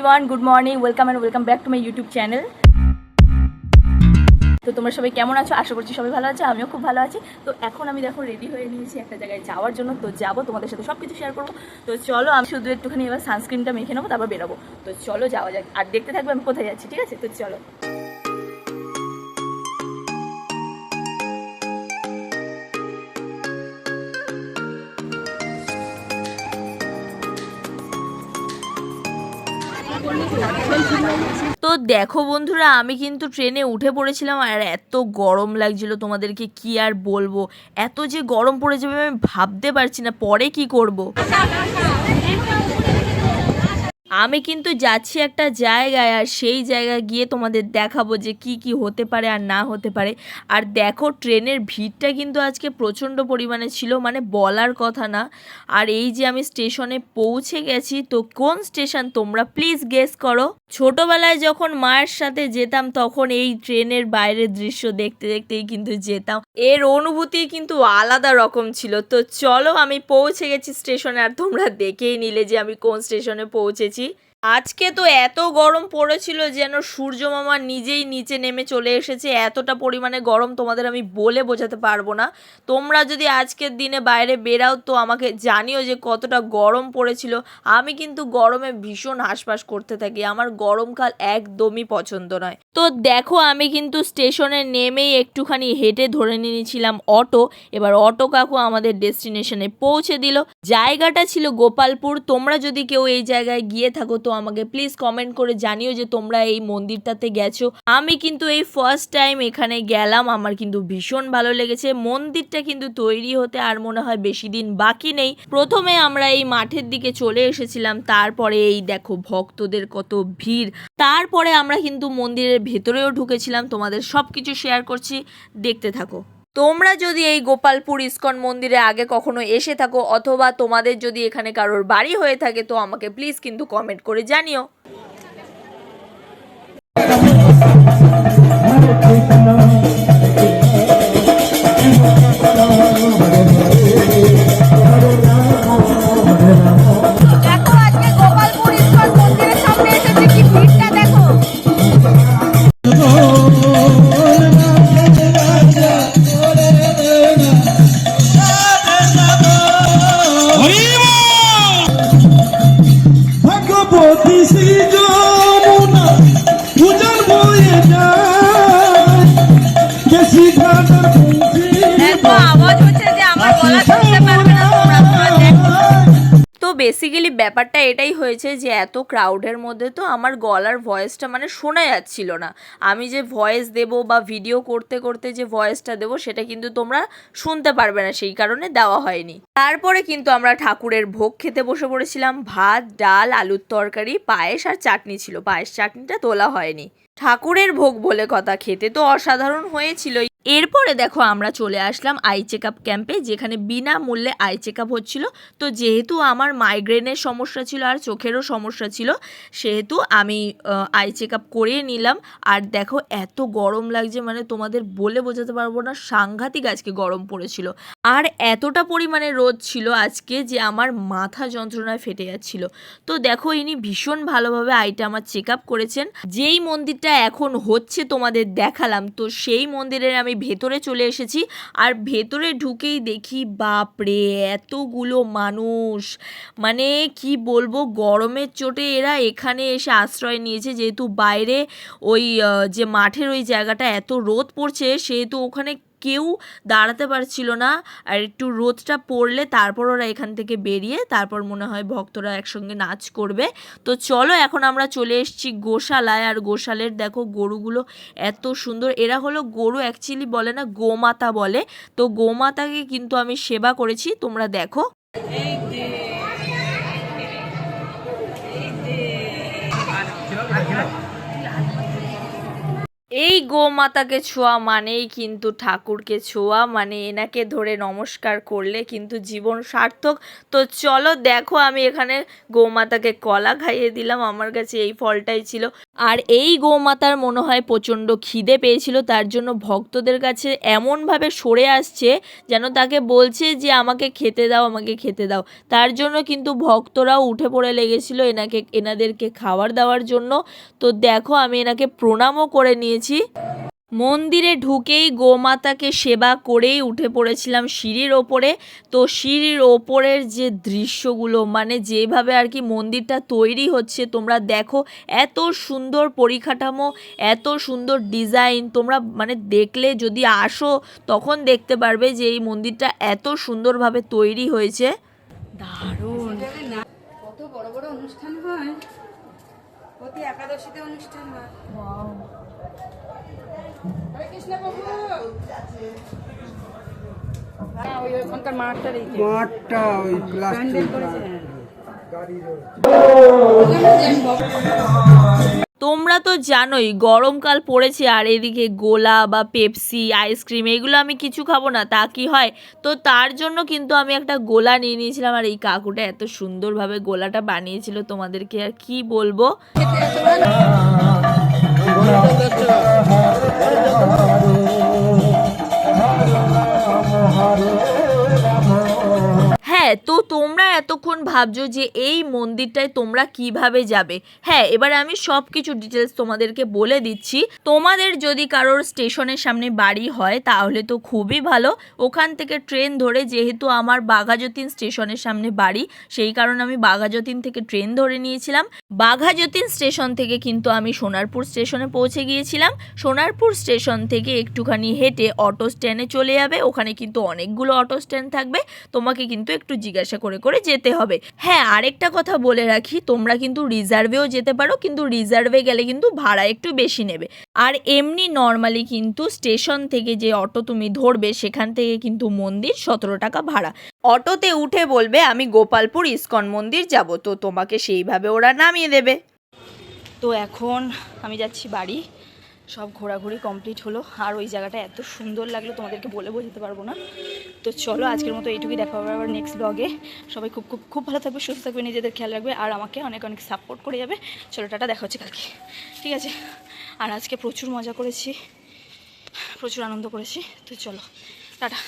Everyone good morning welcome and welcome back to my YouTube channel তো তোমরা সবাই কেমন আছো? আশা করছি সবাই ভালো আছে, আমিও খুব ভালো আছি। তো এখন আমি দেখো রেডি হয়ে নিয়েছি একটা জায়গায় যাওয়ার জন্য। তো যাব, তোমাদের সাথে সব কিছু শেয়ার করব। তো চলো, আমি শুধু একটুখানি এবার সানস্ক্রিনটা মেখে নেব, তারপর বেরোবো। তো চলো যাওয়া যাক। আর দেখতে থাকবে আমি কোথায় যাচ্ছি, ঠিক আছে? তো চলো। তো দেখো বন্ধুরা, আমি কিন্তু ট্রেনে উঠে পড়েছিলাম আর এত গরম লাগছিল তোমাদেরকে কি আর বলব এত যে গরম পড়ে যাবে আমি ভাবতে পারছি না, পরে কি করব। আমি কিন্তু যাচ্ছি একটা জায়গায় আর সেই জায়গায় গিয়ে তোমাদের দেখাবো যে কি কি হতে পারে আর না হতে পারে। আর দেখো ট্রেনের ভিড়টা কিন্তু আজকে প্রচণ্ড পরিমাণে ছিল মানে বলার কথা না। আর এই যে আমি স্টেশনে পৌঁছে গেছি, তো কোন স্টেশন তোমরা প্লিজ গেস করো। ছোটবেলায় যখন মায়ের সাথে যেতাম, তখন এই ট্রেনের বাইরের দৃশ্য দেখতে দেখতেই কিন্তু যেতাম। এর অনুভূতি কিন্তু আলাদা রকম ছিল। তো চলো আমি পৌঁছে গেছি স্টেশনে, আর তোমরা দেখেই নিলে যে আমি কোন স্টেশনে পৌঁছেছি। নিয়েছি আজকে তো এত গরম পড়েছিল যেন সূর্য মামা নিজেই নিচে নেমে চলে এসেছে। এতটা পরিমাণে গরম তোমাদের আমি বলে বোঝাতে পারব না। তোমরা যদি আজকের দিনে বাইরে বেরাও তো আমাকে জানিও যে কতটা গরম পড়েছিল। আমি কিন্তু গরমে ভীষণ হাঁসফাঁস করতে থাকি। আমার গরমকাল একদমই পছন্দ নয়। তো দেখো, আমি কিন্তু স্টেশনে নেমেই একটুখানি হেঁটে ধরে নিয়েছিলাম অটো। এবার অটো কাকু আমাদের ডেস্টিনেশনে পৌঁছে দিল। জায়গাটা ছিল গোপালপুর। তোমরা যদি কেউ এই জায়গায় গিয়ে থাকো, তো আমাকে প্লিজ কমেন্ট করে জানিও যে তোমরা এই মন্দিরটাতে গেছো। আমি কিন্তু এই ফার্স্ট টাইম এখানে গেলাম, আমার কিন্তু ভীষণ ভালো লেগেছে। মন্দিরটা কিন্তু তৈরি হতে আর মনে হয় বেশি দিন বাকি নেই। প্রথমে আমরা এই মাঠের দিকে চলে এসেছিলাম, তারপরে এই দেখো ভক্তদের কত ভিড়। তারপরে আমরা কিন্তু মন্দিরের ভেতরেও ঢুকেছিলাম, তোমাদের সব কিছু শেয়ার করছি। দেখতে থাকো। তোমরা যদি এই গোপালপুর ইস্কন মন্দিরে আগে কখনো এসে থাকো, অথবা তোমাদের যদি এখানে কারোর বাড়ি হয়ে থাকে, তো আমাকে প্লিজ কিন্তু কমেন্ট করে জানিও। Bizi বেসিক্যালি ব্যাপারটা এটাই হয়েছে যে এত ক্রাউডের মধ্যে তো আমার গলার ভয়েসটা মানে শোনা যাচ্ছিল না। আমি যে ভয়েস দেব বা ভিডিও করতে করতে যে ভয়েসটা দেবো সেটা কিন্তু তোমরা শুনতে পারবে না, সেই কারণে দেওয়া হয়নি। তারপরে কিন্তু আমরা ঠাকুরের ভোগ খেতে বসে পড়েছিলাম। ভাত, ডাল, আলুর তরকারি, পায়েস আর চাটনি ছিল। পায়েস, চাটনিটা তোলা হয়নি। ঠাকুরের ভোগ বলে কথা, খেতে তো অসাধারণ হয়েছিল এরপরে দেখো আমরা চলে আসলাম আই চেক আপ ক্যাম্পে যেখানে বিনামূল্যে আই চেক আপ হচ্ছিল। তো যেহেতু আমার মাইগ্রেনের সমস্যা ছিল আর চোখেরও সমস্যা ছিল, সেহেতু আমি আই চেক আপ করিয়ে নিলাম। আর দেখো এত গরম লাগছে মানে তোমাদের বলে বোঝাতে পারব না, সাংঘাতিক আজকে গরম পড়েছিল। আর এতটা পরিমাণে রোদ ছিল আজকে যে আমার মাথা যন্ত্রণায় ফেটে যাচ্ছিল। তো দেখো ইনি ভীষণ ভালোভাবে আইটা আমার চেক আপ করেছেন। যেই মন্দিরটা এখন হচ্ছে তোমাদের দেখালাম, তো সেই মন্দিরের আমি ভেতরে চলে এসেছি। আর ভেতরে ঢুকেই দেখি, বাপরে, এতগুলো মানুষ। মানে কি বলব, গরমের চোটে এরা এখানে এসে আশ্রয় নিয়েছে। যেহেতু বাইরে ওই যে মাঠের ওই জায়গাটা এত রোদ পড়ছে, সেহেতু ওখানে কেউ দাঁড়াতে পারছিল না আর একটু রোদটা পড়লে তারপর ওরা এখান থেকে বেরিয়ে তারপর মনে হয় ভক্তরা একসঙ্গে নাচ করবে। তো চলো এখন আমরা চলে এসেছি গোশালায়। আর গোশালের দেখো গরুগুলো এত সুন্দর। এরা হলো গরু অ্যাকচুয়ালি বলে না, গোমাতা বলে। তো গোমাতাকে কিন্তু আমি সেবা করেছি, তোমরা দেখো। এই গোমাতাকে ছোঁয়া মানেই কিন্তু ঠাকুরকে ছোঁয়া মানে এনাকে ধরে নমস্কার করলে কিন্তু জীবন সার্থক। তো চলো দেখো, আমি এখানে গোমাতাকে কলা খাইয়ে দিলাম, আমার কাছে এই ফলটাই ছিল। আর এই গোমাতার মনে হয় প্রচণ্ড খিদে পেয়েছিল, তার জন্য ভক্তদের কাছে এমনভাবে সরে আসছে যেন তাকে বলছে যে, আমাকে খেতে দাও, আমাকে খেতে দাও। তার জন্য কিন্তু ভক্তরাও উঠে পড়ে লেগেছিল এনাকে, এনাদেরকে খাবার দেওয়ার জন্য। তো দেখো, আমি এনাকে প্রণামও করে নিয়েছি। মন্দিরে ঢুকেই গোমাতাকে সেবা করেই উঠে পড়েছিলাম সিঁড়ির ওপরে। তো সিঁড়ির ওপরের যে দৃশ্যগুলো মানে যেভাবে আর কি মন্দিরটা তৈরি হচ্ছে তোমরা দেখো এত সুন্দর পরিকাঠামো এত সুন্দর ডিজাইন তোমরা মানে দেখলে যদি আসো তখন দেখতে পারবে যে এই মন্দিরটা এত সুন্দরভাবে তৈরি হয়েছে। দারুণ। কত বড় বড় অনুষ্ঠান হয়। প্রতি একাদশীতে অনুষ্ঠান হয়। তোমরা তো জানোই গরমকাল পড়েছে আর এদিকে গোলা বা পেপসি, আইসক্রিম এগুলো আমি কিছু খাব না, তা কি হয়? তো তার জন্য কিন্তু আমি একটা গোলা নিয়ে নিয়েছিলাম আর এই কাকুটা এত সুন্দরভাবে গোলাটা বানিয়েছিল তোমাদেরকে আর কি বলব? Hare Hare হ্যাঁ তো তোমরা এতক্ষণ ভাবছ যে এই মন্দিরটায় তোমরা কীভাবে যাবে? হ্যাঁ এবার আমি সব কিছু ডিটেলস তোমাদেরকে বলে দিচ্ছি। তোমাদের যদি কারোর স্টেশনের সামনে বাড়ি হয়, তাহলে তো খুবই ভালো। ওখান থেকে ট্রেন ধরে, যেহেতু আমার বাঘাযতীন স্টেশনের সামনে বাড়ি, সেই কারণে আমি বাঘাযতীন থেকে ট্রেন ধরে নিয়েছিলাম। বাঘাযতীন স্টেশন থেকে কিন্তু আমি সোনারপুর স্টেশনে পৌঁছে গিয়েছিলাম। সোনারপুর স্টেশন থেকে একটুখানি হেঁটে অটো স্ট্যান্ডে চলে যাবে। ওখানে কিন্তু অনেকগুলো অটো স্ট্যান্ড থাকবে। তোমাকে কিন্তু একটু জিজ্ঞাসা করে করে যেতে হবে। হ্যাঁ আরেকটা কথা বলে রাখি, তোমরা কিন্তু রিজার্ভেও যেতে পারো, কিন্তু রিজার্ভে গেলে কিন্তু ভাড়া একটু বেশি নেবে। আর এমনি নর্মালি কিন্তু স্টেশন থেকে যে অটো তুমি ধরবে, সেখান থেকে কিন্তু মন্দির সতেরো টাকা ভাড়া। অটোতে উঠে বলবে, আমি গোপালপুর ইস্কন মন্দির যাব। তো তোমাকে সেইভাবে ওরা নামিয়ে দেবে। তো এখন আমি যাচ্ছি বাড়ি। সব ঘোরাঘুরি কমপ্লিট হলো। আর ওই জায়গাটা এত সুন্দর লাগল, তোমাদেরকে বলে বোঝাতে পারব না। তো চলো আজকের মতো এইটুকুই দেখা হবে আবার নেক্সট ব্লগে সবাই খুব খুব খুব ভালো থাকবে, সুস্থ থাকবে, নিজেদের খেয়াল রাখবে, আর আমাকে অনেক অনেক সাপোর্ট করে যাবে। চলো টাটা, দেখা হচ্ছে কালকে। ঠিক আছে? আর আজকে প্রচুর মজা করেছি, প্রচুর আনন্দ করেছি। তো চলো, টাটা।